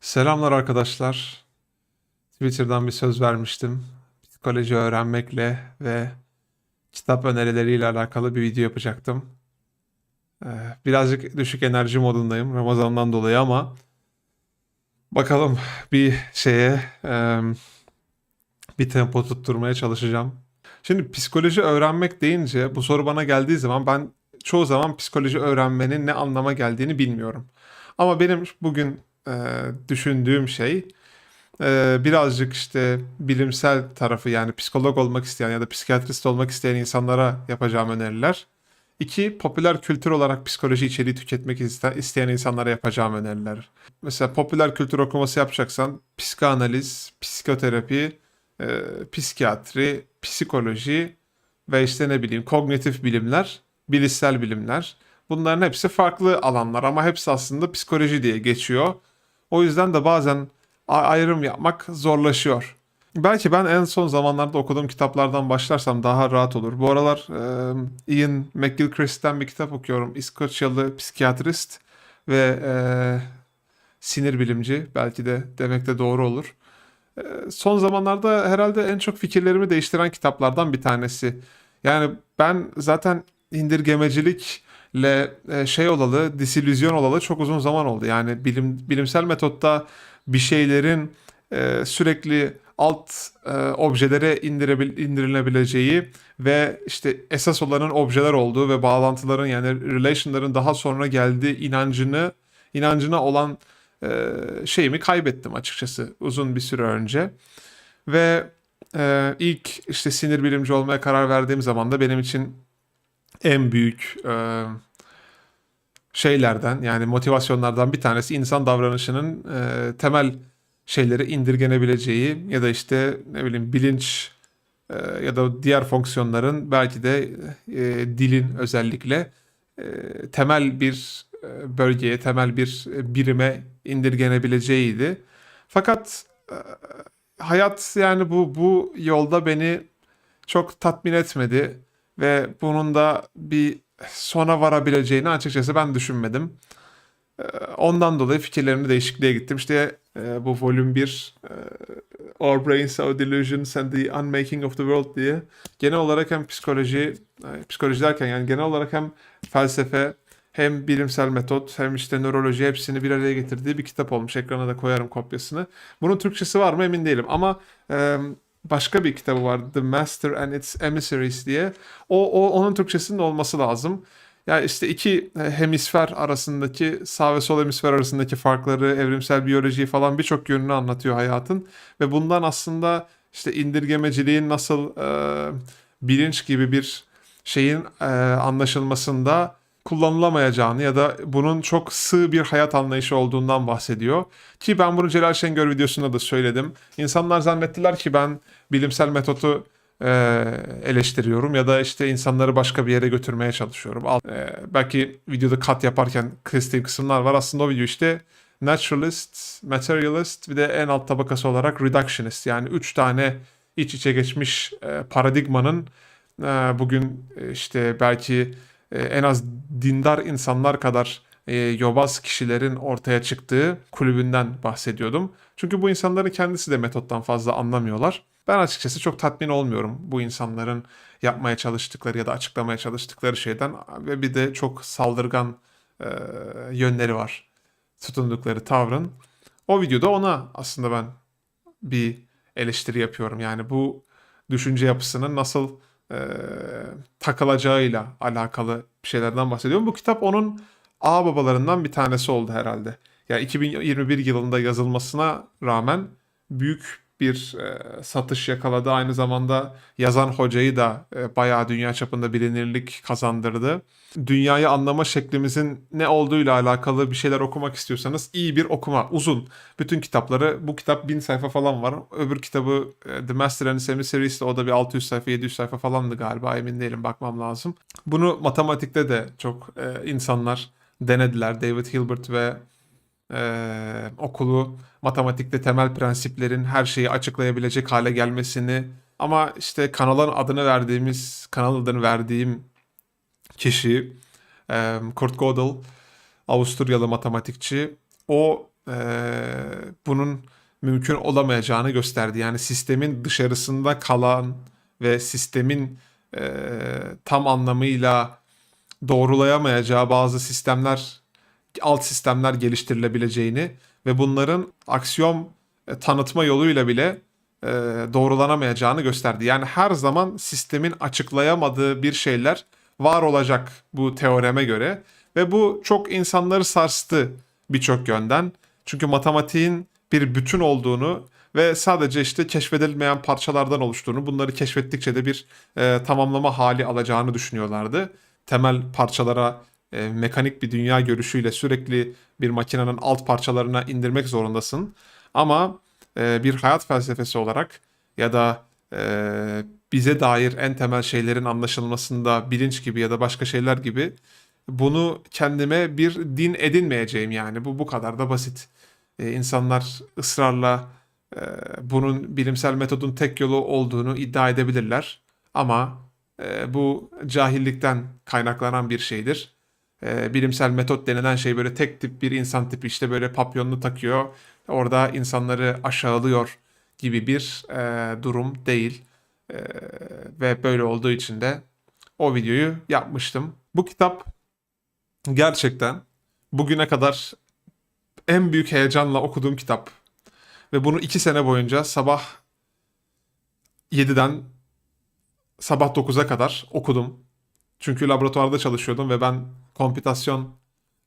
Selamlar arkadaşlar. Twitter'dan bir söz vermiştim. Psikoloji öğrenmekle ve kitap önerileriyle alakalı bir video yapacaktım. Ee, birazcık düşük enerji modundayım Ramazan'dan dolayı ama bakalım bir şeye e, bir tempo tutturmaya çalışacağım. Şimdi psikoloji öğrenmek deyince bu soru bana geldiği zaman ben çoğu zaman psikoloji öğrenmenin ne anlama geldiğini bilmiyorum. Ama benim bugün e, düşündüğüm şey e, birazcık işte bilimsel tarafı yani psikolog olmak isteyen ya da psikiyatrist olmak isteyen insanlara yapacağım öneriler. İki, popüler kültür olarak psikoloji içeriği tüketmek iste- isteyen insanlara yapacağım öneriler. Mesela popüler kültür okuması yapacaksan psikanaliz, psikoterapi, e, psikiyatri, psikoloji ve işte ne bileyim kognitif bilimler, bilişsel bilimler. Bunların hepsi farklı alanlar ama hepsi aslında psikoloji diye geçiyor. O yüzden de bazen ayrım yapmak zorlaşıyor. Belki ben en son zamanlarda okuduğum kitaplardan başlarsam daha rahat olur. Bu aralar e, Ian McGilchrist'ten bir kitap okuyorum. İskoçyalı psikiyatrist ve e, sinir bilimci. Belki de demek de doğru olur. E, son zamanlarda herhalde en çok fikirlerimi değiştiren kitaplardan bir tanesi. Yani ben zaten indirgemecilikle e, şey olalı, disilüzyon olalı çok uzun zaman oldu. Yani bilim bilimsel metotta bir şeylerin e, sürekli alt e, objelere indirebil, indirilebileceği ve işte esas olanın objeler olduğu ve bağlantıların yani relation'ların daha sonra geldiği inancını inancına olan e, şeyimi kaybettim açıkçası uzun bir süre önce. Ve e, ilk işte sinir bilimci olmaya karar verdiğim zaman da benim için en büyük e, şeylerden yani motivasyonlardan bir tanesi insan davranışının e, temel şeyleri indirgenebileceği ya da işte ne bileyim bilinç e, ya da diğer fonksiyonların belki de e, dilin özellikle e, temel bir e, bölgeye, temel bir birime indirgenebileceğiydi. Fakat e, hayat yani bu bu yolda beni çok tatmin etmedi ve bunun da bir sona varabileceğini açıkçası ben düşünmedim. Ee, Ondan dolayı fikirlerimde değişikliğe gittim. İşte e, bu volüm 1 e, Our Brains, Our Delusions and the Unmaking of the World diye genel olarak hem psikoloji, e, psikoloji derken yani genel olarak hem felsefe hem bilimsel metot hem işte nöroloji hepsini bir araya getirdiği bir kitap olmuş. Ekrana da koyarım kopyasını. Bunun Türkçesi var mı emin değilim ama e, başka bir kitabı var The Master and Its Emissaries diye. O, o onun Türkçesinin olması lazım. Ya işte iki e, hemisfer arasındaki sağ ve sol hemisfer arasındaki farkları, evrimsel biyolojiyi falan birçok yönünü anlatıyor hayatın ve bundan aslında işte indirgemeciliğin nasıl e, bilinç gibi bir şeyin e, anlaşılmasında kullanılamayacağını ya da bunun çok sığ bir hayat anlayışı olduğundan bahsediyor. Ki ben bunu Celal Şengör videosunda da söyledim. İnsanlar zannettiler ki ben bilimsel metotu e, eleştiriyorum ya da işte insanları başka bir yere götürmeye çalışıyorum. Al- e, belki videoda kat yaparken kıstığım kısımlar var. Aslında o video işte naturalist, materialist bir de en alt tabakası olarak reductionist. Yani üç tane iç içe geçmiş e, paradigmanın e, bugün e, işte belki e, en az dindar insanlar kadar e, yobaz kişilerin ortaya çıktığı kulübünden bahsediyordum. Çünkü bu insanların kendisi de metottan fazla anlamıyorlar. Ben açıkçası çok tatmin olmuyorum bu insanların yapmaya çalıştıkları ya da açıklamaya çalıştıkları şeyden ve bir de çok saldırgan e, yönleri var tutundukları tavrın. O videoda ona aslında ben bir eleştiri yapıyorum. Yani bu düşünce yapısının nasıl e, takılacağıyla alakalı şeylerden bahsediyorum. Bu kitap onun ağ babalarından bir tanesi oldu herhalde. Yani 2021 yılında yazılmasına rağmen büyük bir e, satış yakaladı. Aynı zamanda yazan hocayı da e, bayağı dünya çapında bilinirlik kazandırdı. Dünyayı anlama şeklimizin ne olduğuyla alakalı bir şeyler okumak istiyorsanız iyi bir okuma. Uzun. Bütün kitapları. Bu kitap 1000 sayfa falan var. Öbür kitabı e, The Master and His Emissaries de o da bir 600 sayfa 700 sayfa falandı galiba. Emin değilim bakmam lazım. Bunu matematikte de çok e, insanlar denediler. David Hilbert ve e, okulu matematikte temel prensiplerin her şeyi açıklayabilecek hale gelmesini ama işte kanalın adını verdiğimiz kanal adını verdiğim kişi e, Kurt Gödel Avusturyalı matematikçi o e, bunun mümkün olamayacağını gösterdi. Yani sistemin dışarısında kalan ve sistemin e, tam anlamıyla doğrulayamayacağı bazı sistemler, alt sistemler geliştirilebileceğini ve bunların aksiyom e, tanıtma yoluyla bile e, doğrulanamayacağını gösterdi. Yani her zaman sistemin açıklayamadığı bir şeyler var olacak bu teoreme göre ve bu çok insanları sarstı birçok yönden. Çünkü matematiğin bir bütün olduğunu ve sadece işte keşfedilmeyen parçalardan oluştuğunu, bunları keşfettikçe de bir e, tamamlama hali alacağını düşünüyorlardı. Temel parçalara e, mekanik bir dünya görüşüyle sürekli bir makinenin alt parçalarına indirmek zorundasın. Ama e, bir hayat felsefesi olarak ya da e, bize dair en temel şeylerin anlaşılmasında bilinç gibi ya da başka şeyler gibi bunu kendime bir din edinmeyeceğim yani bu bu kadar da basit. E, insanlar ısrarla e, bunun bilimsel metodun tek yolu olduğunu iddia edebilirler ama e, bu cahillikten kaynaklanan bir şeydir. E, bilimsel metot denilen şey böyle tek tip bir insan tipi işte böyle papyonlu takıyor orada insanları aşağılıyor gibi bir e, durum değil. E, ve böyle olduğu için de o videoyu yapmıştım. Bu kitap gerçekten bugüne kadar en büyük heyecanla okuduğum kitap. Ve bunu iki sene boyunca sabah 7'den sabah 9'a kadar okudum. Çünkü laboratuvarda çalışıyordum ve ben komputasyon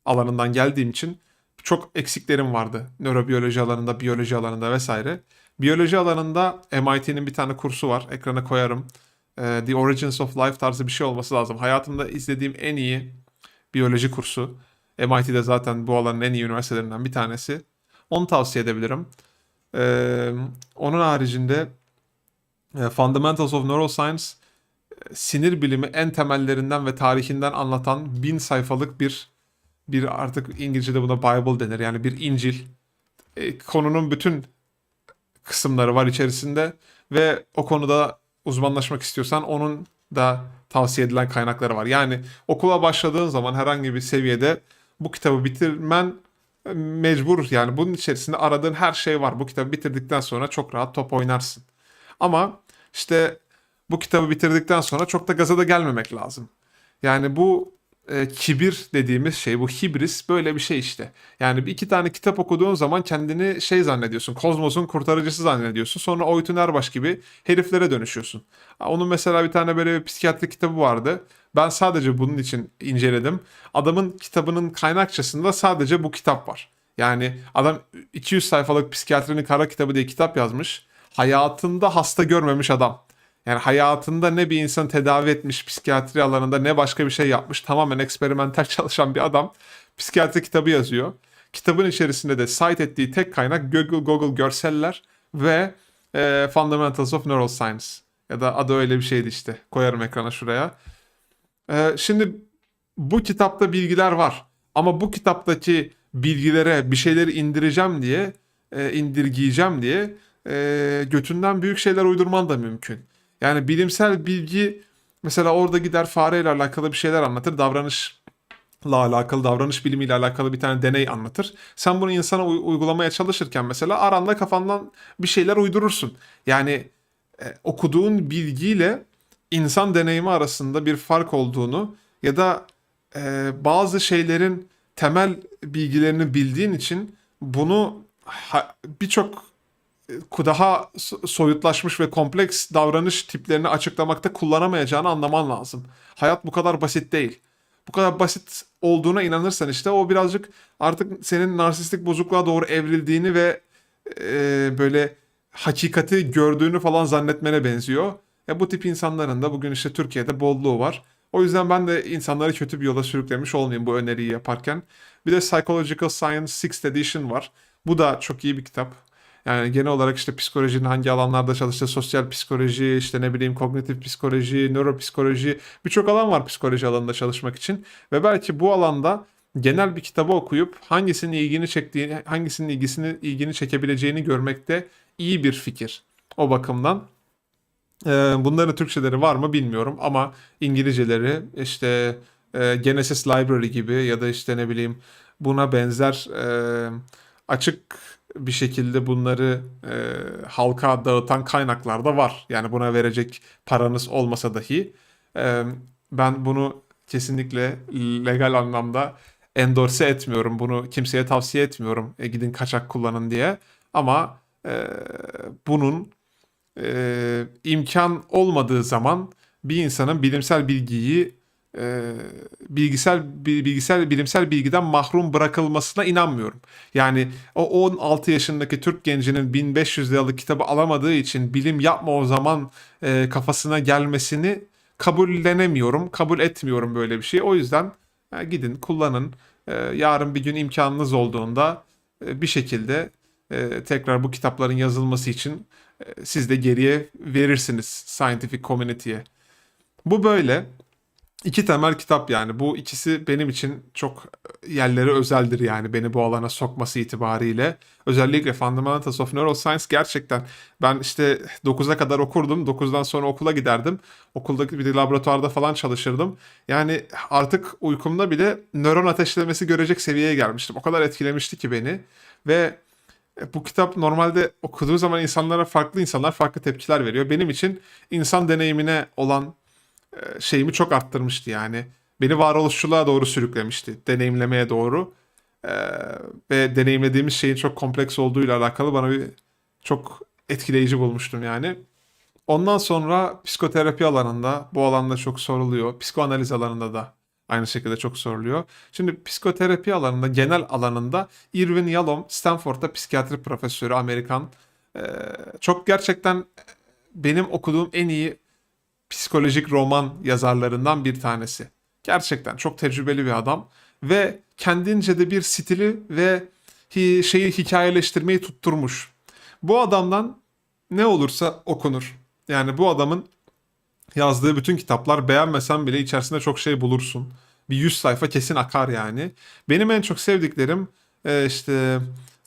alanından geldiğim için çok eksiklerim vardı. Nörobiyoloji alanında, biyoloji alanında vesaire. Biyoloji alanında MIT'nin bir tane kursu var. Ekrana koyarım. Ee, The Origins of Life tarzı bir şey olması lazım. Hayatımda izlediğim en iyi biyoloji kursu. MIT'de zaten bu alanın en iyi üniversitelerinden bir tanesi. Onu tavsiye edebilirim. Ee, onun haricinde e, Fundamentals of Neuroscience sinir bilimi en temellerinden ve tarihinden anlatan bin sayfalık bir bir artık İngilizce'de buna Bible denir. Yani bir İncil. E, konunun bütün kısımları var içerisinde ve o konuda uzmanlaşmak istiyorsan onun da tavsiye edilen kaynakları var. Yani okula başladığın zaman herhangi bir seviyede bu kitabı bitirmen e, mecbur. Yani bunun içerisinde aradığın her şey var. Bu kitabı bitirdikten sonra çok rahat top oynarsın. Ama işte bu kitabı bitirdikten sonra çok da gaza da gelmemek lazım. Yani bu e, kibir dediğimiz şey bu hibris böyle bir şey işte. Yani bir iki tane kitap okuduğun zaman kendini şey zannediyorsun. Kozmos'un kurtarıcısı zannediyorsun. Sonra Oytun Erbaş gibi heriflere dönüşüyorsun. Onun mesela bir tane böyle bir psikiyatri kitabı vardı. Ben sadece bunun için inceledim. Adamın kitabının kaynakçasında sadece bu kitap var. Yani adam 200 sayfalık psikiyatrinin kara kitabı diye kitap yazmış. Hayatında hasta görmemiş adam. Yani hayatında ne bir insan tedavi etmiş psikiyatri alanında ne başka bir şey yapmış. Tamamen eksperimental çalışan bir adam psikiyatri kitabı yazıyor. Kitabın içerisinde de cite ettiği tek kaynak Google Google görseller ve e, Fundamentals of Neuroscience. Ya da adı öyle bir şeydi işte. Koyarım ekrana şuraya. E, şimdi bu kitapta bilgiler var. Ama bu kitaptaki bilgilere bir şeyleri indireceğim diye, e, indirgeyeceğim diye e, götünden büyük şeyler uydurman da mümkün. Yani bilimsel bilgi mesela orada gider fareyle alakalı bir şeyler anlatır. Davranışla alakalı, davranış bilimiyle alakalı bir tane deney anlatır. Sen bunu insana uygulamaya çalışırken mesela aranda kafandan bir şeyler uydurursun. Yani e, okuduğun bilgiyle insan deneyimi arasında bir fark olduğunu ya da e, bazı şeylerin temel bilgilerini bildiğin için bunu birçok daha soyutlaşmış ve kompleks davranış tiplerini açıklamakta kullanamayacağını anlaman lazım. Hayat bu kadar basit değil. Bu kadar basit olduğuna inanırsan işte o birazcık artık senin narsistik bozukluğa doğru evrildiğini ve e, böyle hakikati gördüğünü falan zannetmene benziyor. E, bu tip insanların da bugün işte Türkiye'de bolluğu var. O yüzden ben de insanları kötü bir yola sürüklemiş olmayayım bu öneriyi yaparken. Bir de Psychological Science 6th Edition var. Bu da çok iyi bir kitap. Yani genel olarak işte psikolojinin hangi alanlarda çalıştığı, sosyal psikoloji, işte ne bileyim kognitif psikoloji, nöropsikoloji birçok alan var psikoloji alanında çalışmak için. Ve belki bu alanda genel bir kitabı okuyup hangisinin ilgini çektiğini, hangisinin ilgisini ilgini çekebileceğini görmekte iyi bir fikir. O bakımdan bunların Türkçeleri var mı bilmiyorum ama İngilizceleri işte Genesis Library gibi ya da işte ne bileyim buna benzer açık bir şekilde bunları e, halka dağıtan kaynaklar da var. Yani buna verecek paranız olmasa dahi e, ben bunu kesinlikle legal anlamda endorse etmiyorum. Bunu kimseye tavsiye etmiyorum. E, gidin kaçak kullanın diye. Ama e, bunun e, imkan olmadığı zaman bir insanın bilimsel bilgiyi e, bilgisel bi- bilgisel bilimsel bilgiden mahrum bırakılmasına inanmıyorum. Yani o 16 yaşındaki Türk gencinin 1500 liralık kitabı alamadığı için bilim yapma o zaman e, kafasına gelmesini kabullenemiyorum, kabul etmiyorum böyle bir şey. O yüzden e, gidin kullanın. E, yarın bir gün imkanınız olduğunda e, bir şekilde e, tekrar bu kitapların yazılması için e, siz de geriye verirsiniz scientific community'ye. Bu böyle. İki temel kitap yani. Bu ikisi benim için çok yerleri özeldir yani beni bu alana sokması itibariyle. Özellikle Fundamentals of Neuroscience gerçekten ben işte 9'a kadar okurdum. 9'dan sonra okula giderdim. Okuldaki bir laboratuvarda falan çalışırdım. Yani artık uykumda bile nöron ateşlemesi görecek seviyeye gelmiştim. O kadar etkilemişti ki beni. Ve bu kitap normalde okuduğu zaman insanlara farklı insanlar farklı tepkiler veriyor. Benim için insan deneyimine olan e, şeyimi çok arttırmıştı yani. Beni varoluşçuluğa doğru sürüklemişti. Deneyimlemeye doğru. Ee, ve deneyimlediğimiz şeyin çok kompleks olduğuyla alakalı bana bir çok etkileyici bulmuştum yani. Ondan sonra psikoterapi alanında bu alanda çok soruluyor. Psikoanaliz alanında da aynı şekilde çok soruluyor. Şimdi psikoterapi alanında, genel alanında Irvin Yalom, Stanford'da psikiyatri profesörü, Amerikan. Ee, çok gerçekten benim okuduğum en iyi psikolojik roman yazarlarından bir tanesi. Gerçekten çok tecrübeli bir adam ve kendince de bir stili ve hi- şeyi hikayeleştirmeyi tutturmuş. Bu adamdan ne olursa okunur. Yani bu adamın yazdığı bütün kitaplar beğenmesen bile içerisinde çok şey bulursun. Bir 100 sayfa kesin akar yani. Benim en çok sevdiklerim e, işte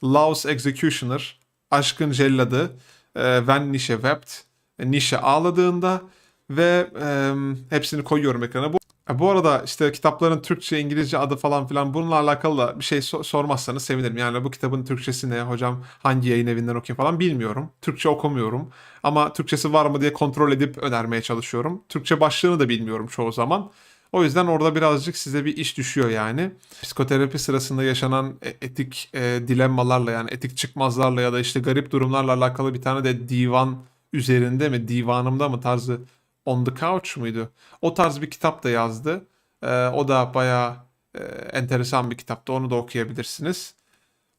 Laws Executioner, Aşkın Celladı, e, When Nietzsche Wept, Nietzsche ağladığında ve e, hepsini koyuyorum ekrana. Bu, bu arada işte kitapların Türkçe, İngilizce adı falan filan bununla alakalı da bir şey so- sormazsanız sevinirim. Yani bu kitabın Türkçesi ne, hocam hangi yayın evinden okuyayım falan bilmiyorum. Türkçe okumuyorum. Ama Türkçesi var mı diye kontrol edip önermeye çalışıyorum. Türkçe başlığını da bilmiyorum çoğu zaman. O yüzden orada birazcık size bir iş düşüyor yani. Psikoterapi sırasında yaşanan e- etik e, dilemmalarla yani etik çıkmazlarla ya da işte garip durumlarla alakalı bir tane de divan üzerinde mi, divanımda mı tarzı On the Couch muydu? O tarz bir kitap da yazdı. Ee, o da bayağı e, enteresan bir kitaptı. Onu da okuyabilirsiniz.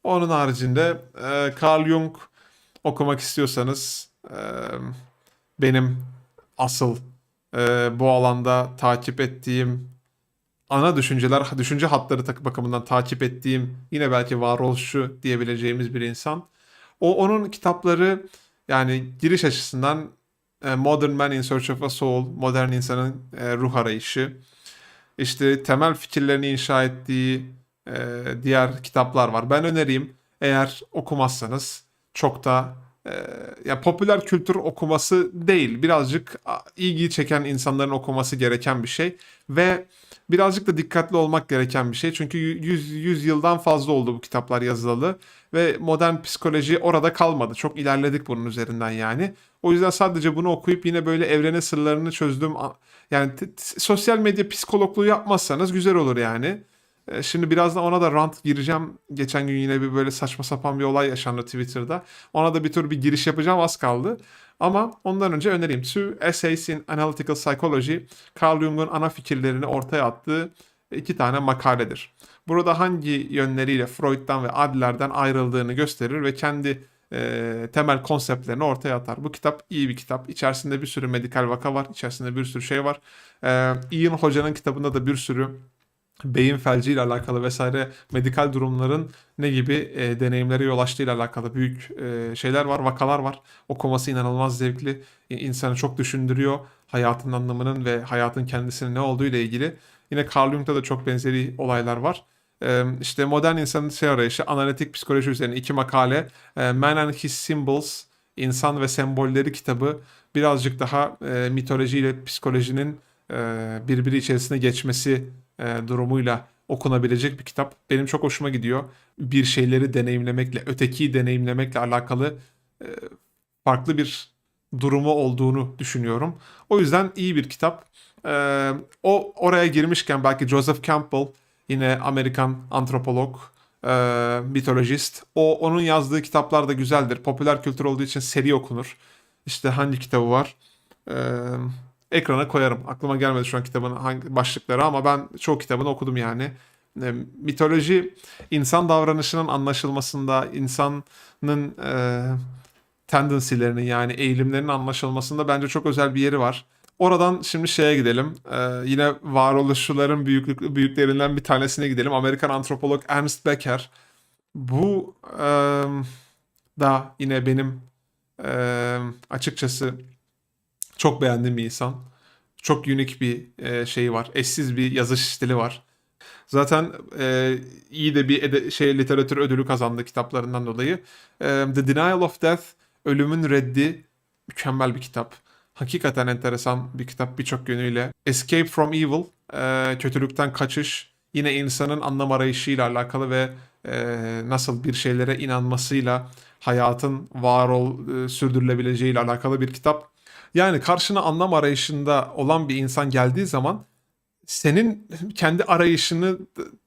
Onun haricinde e, Carl Jung okumak istiyorsanız e, benim asıl e, bu alanda takip ettiğim ana düşünceler, düşünce hatları bakımından takip ettiğim yine belki varoluşçu diyebileceğimiz bir insan. O onun kitapları yani giriş açısından e, Modern Man in Search of a Soul, modern insanın e, ruh arayışı, işte temel fikirlerini inşa ettiği e, diğer kitaplar var. Ben önereyim eğer okumazsanız çok da e, ya popüler kültür okuması değil, birazcık ilgi çeken insanların okuması gereken bir şey ve birazcık da dikkatli olmak gereken bir şey. Çünkü 100, 100 yıldan fazla oldu bu kitaplar yazılalı ve modern psikoloji orada kalmadı. Çok ilerledik bunun üzerinden yani. O yüzden sadece bunu okuyup yine böyle evrenin sırlarını çözdüm. Yani sosyal medya psikologluğu yapmazsanız güzel olur yani. E, Şimdi birazdan ona da rant gireceğim. Geçen gün yine bir böyle saçma sapan bir olay yaşandı Twitter'da. Ona da bir tür bir giriş yapacağım az kaldı. Ama ondan önce önereyim. Two Essays in Analytical Psychology, Carl Jung'un ana fikirlerini ortaya attığı iki tane makaledir. Burada hangi yönleriyle Freud'dan ve Adler'den ayrıldığını gösterir ve kendi e, temel konseptlerini ortaya atar. Bu kitap iyi bir kitap. İçerisinde bir sürü medikal vaka var. İçerisinde bir sürü şey var. E, Ian Hoca'nın kitabında da bir sürü beyin felci ile alakalı vesaire medikal durumların ne gibi e, deneyimlere yol açtığı ile alakalı büyük e, şeyler var, vakalar var. Okuması inanılmaz zevkli. İnsanı çok düşündürüyor. Hayatın anlamının ve hayatın kendisinin ne olduğu ile ilgili. Yine Carl Jung'da da çok benzeri olaylar var. E, işte modern insanın şey arayışı, analitik psikoloji üzerine iki makale. Man and His Symbols, İnsan ve Sembolleri kitabı birazcık daha e, mitoloji ile psikolojinin e, birbiri içerisine geçmesi durumuyla okunabilecek bir kitap. Benim çok hoşuma gidiyor. Bir şeyleri deneyimlemekle, ötekiyi deneyimlemekle alakalı farklı bir durumu olduğunu düşünüyorum. O yüzden iyi bir kitap. Ee, o oraya girmişken belki Joseph Campbell yine Amerikan antropolog, e, mitolojist. O onun yazdığı kitaplar da güzeldir. Popüler kültür olduğu için seri okunur. İşte hangi kitabı var? Ee, ekrana koyarım. Aklıma gelmedi şu an kitabın hangi başlıkları ama ben çoğu kitabını okudum yani. E, mitoloji insan davranışının anlaşılmasında, insanın e, tendency'lerinin yani eğilimlerinin anlaşılmasında bence çok özel bir yeri var. Oradan şimdi şeye gidelim. Ee, yine varoluşçuların büyüklük, büyüklerinden bir tanesine gidelim. Amerikan antropolog Ernst Becker. Bu e, da yine benim e, açıkçası çok beğendiğim bir insan. Çok unik bir e, şeyi var. Eşsiz bir yazış stili var. Zaten e, iyi de bir ede- şey literatür ödülü kazandı kitaplarından dolayı. E, The Denial of Death, Ölümün Reddi mükemmel bir kitap. Hakikaten enteresan bir kitap birçok yönüyle. Escape from Evil, e, kötülükten kaçış, yine insanın anlam arayışıyla alakalı ve e, nasıl bir şeylere inanmasıyla hayatın var ol, e, sürdürülebileceğiyle alakalı bir kitap. Yani karşına anlam arayışında olan bir insan geldiği zaman senin kendi arayışını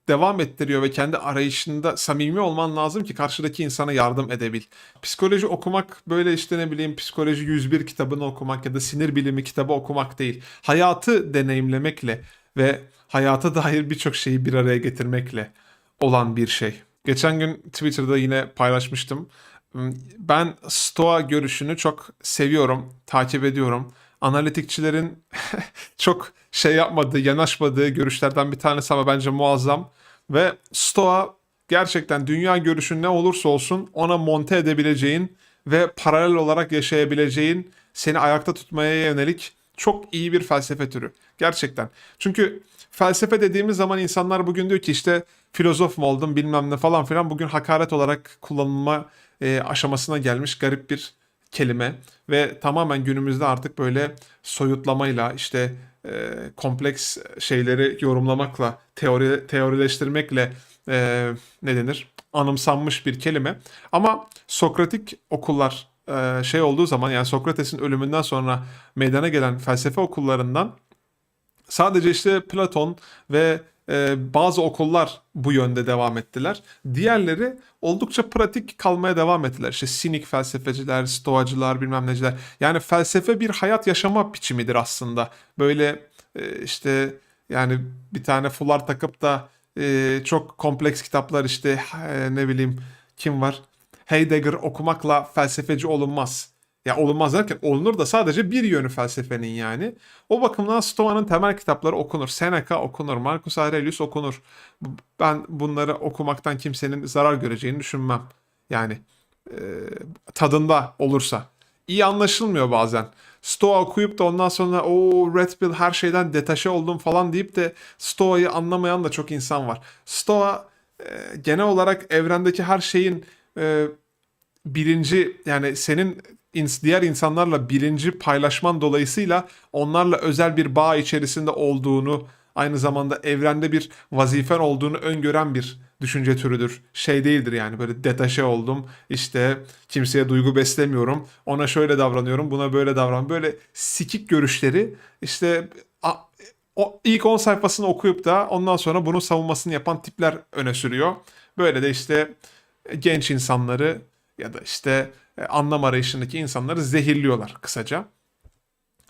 devam ettiriyor ve kendi arayışında samimi olman lazım ki karşıdaki insana yardım edebil. Psikoloji okumak böyle işte ne bileyim psikoloji 101 kitabını okumak ya da sinir bilimi kitabı okumak değil. Hayatı deneyimlemekle ve hayata dair birçok şeyi bir araya getirmekle olan bir şey. Geçen gün Twitter'da yine paylaşmıştım. Ben Stoa görüşünü çok seviyorum, takip ediyorum. Analitikçilerin çok şey yapmadığı, yanaşmadığı görüşlerden bir tanesi ama bence muazzam. Ve Stoa gerçekten dünya görüşün ne olursa olsun ona monte edebileceğin ve paralel olarak yaşayabileceğin, seni ayakta tutmaya yönelik çok iyi bir felsefe türü. Gerçekten. Çünkü felsefe dediğimiz zaman insanlar bugün diyor ki işte filozof mu oldum bilmem ne falan filan bugün hakaret olarak kullanılma e, aşamasına gelmiş garip bir kelime ve tamamen günümüzde artık böyle soyutlamayla işte e, kompleks şeyleri yorumlamakla teori teorileştirmekle e, ne denir anımsanmış bir kelime. Ama Sokratik okullar e, şey olduğu zaman yani Sokrates'in ölümünden sonra meydana gelen felsefe okullarından Sadece işte Platon ve bazı okullar bu yönde devam ettiler. Diğerleri oldukça pratik kalmaya devam ettiler. İşte sinik felsefeciler, stoacılar, bilmem neciler. Yani felsefe bir hayat yaşama biçimidir aslında. Böyle e, işte yani bir tane fular takıp da e, çok kompleks kitaplar işte ne bileyim kim var? Heidegger okumakla felsefeci olunmaz. Ya olunmaz derken olunur da sadece bir yönü felsefenin yani. O bakımdan Stoa'nın temel kitapları okunur. Seneca okunur, Marcus Aurelius okunur. Ben bunları okumaktan kimsenin zarar göreceğini düşünmem. Yani e, tadında olursa. İyi anlaşılmıyor bazen. Stoa okuyup da ondan sonra o Red Pill her şeyden detaşe oldum falan deyip de Stoa'yı anlamayan da çok insan var. Stoa e, genel olarak evrendeki her şeyin e, bilinci yani senin diğer insanlarla bilinci paylaşman dolayısıyla onlarla özel bir bağ içerisinde olduğunu aynı zamanda evrende bir vazifen olduğunu öngören bir düşünce türüdür. Şey değildir yani böyle detaşe oldum işte kimseye duygu beslemiyorum ona şöyle davranıyorum buna böyle davran böyle sikik görüşleri işte o ilk 10 sayfasını okuyup da ondan sonra bunun savunmasını yapan tipler öne sürüyor. Böyle de işte genç insanları ya da işte anlam arayışındaki insanları zehirliyorlar kısaca.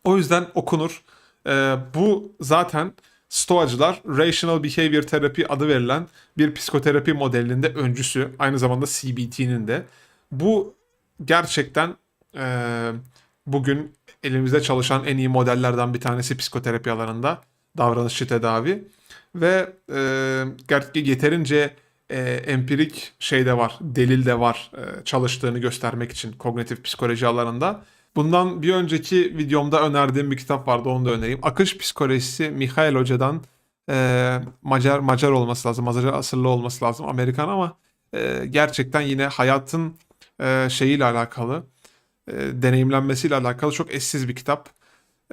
O yüzden okunur. E, bu zaten Stoacılar Rational Behavior Therapy adı verilen bir psikoterapi modelinde öncüsü. Aynı zamanda CBT'nin de. Bu gerçekten e, bugün elimizde çalışan en iyi modellerden bir tanesi psikoterapi alanında. Davranışçı tedavi. Ve e, yeterince e, empirik şey de var, delil de var e, çalıştığını göstermek için kognitif psikoloji alanında. Bundan bir önceki videomda önerdiğim bir kitap vardı onu da önereyim. Akış Psikolojisi Mihail Hoca'dan e, Macar Macar olması lazım, Macar asıllı olması lazım Amerikan ama e, gerçekten yine hayatın e, şeyiyle alakalı, e, deneyimlenmesiyle alakalı çok eşsiz bir kitap.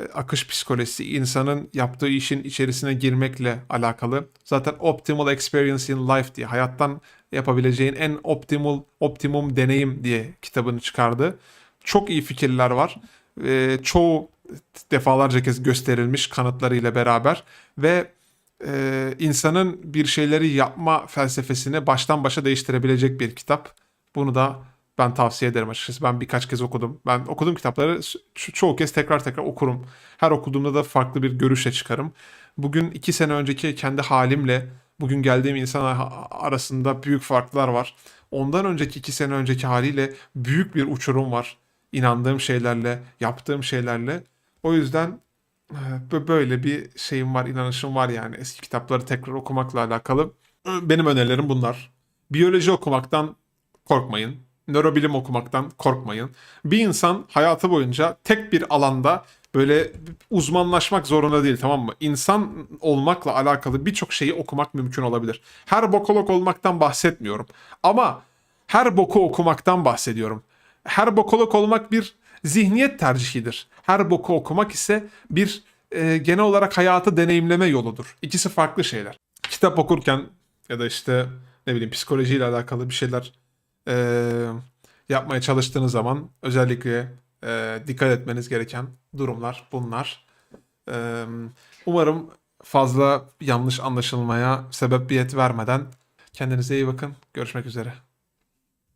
E, akış psikolojisi, insanın yaptığı işin içerisine girmekle alakalı. Zaten Optimal Experience in Life diye hayattan yapabileceğin en optimal optimum deneyim diye kitabını çıkardı. Çok iyi fikirler var. E, çoğu defalarca kez gösterilmiş kanıtlarıyla beraber ve e, insanın bir şeyleri yapma felsefesini baştan başa değiştirebilecek bir kitap. Bunu da ben tavsiye ederim açıkçası. Ben birkaç kez okudum. Ben okuduğum kitapları ço- çoğu kez tekrar tekrar okurum. Her okuduğumda da farklı bir görüşle çıkarım. Bugün iki sene önceki kendi halimle bugün geldiğim insan arasında büyük farklar var. Ondan önceki iki sene önceki haliyle büyük bir uçurum var. İnandığım şeylerle, yaptığım şeylerle. O yüzden e, bö- böyle bir şeyim var, inanışım var yani eski kitapları tekrar okumakla alakalı. Benim önerilerim bunlar. Biyoloji okumaktan korkmayın. Nörobilim okumaktan korkmayın. Bir insan hayatı boyunca tek bir alanda böyle uzmanlaşmak zorunda değil tamam mı? İnsan olmakla alakalı birçok şeyi okumak mümkün olabilir. Her bokolog olmaktan bahsetmiyorum. Ama her boku okumaktan bahsediyorum. Her bokolog olmak bir zihniyet tercihidir. Her boku okumak ise bir e, genel olarak hayatı deneyimleme yoludur. İkisi farklı şeyler. Kitap okurken ya da işte ne bileyim psikolojiyle alakalı bir şeyler e, yapmaya çalıştığınız zaman özellikle e, dikkat etmeniz gereken durumlar bunlar. E, umarım fazla yanlış anlaşılmaya sebebiyet vermeden kendinize iyi bakın. Görüşmek üzere.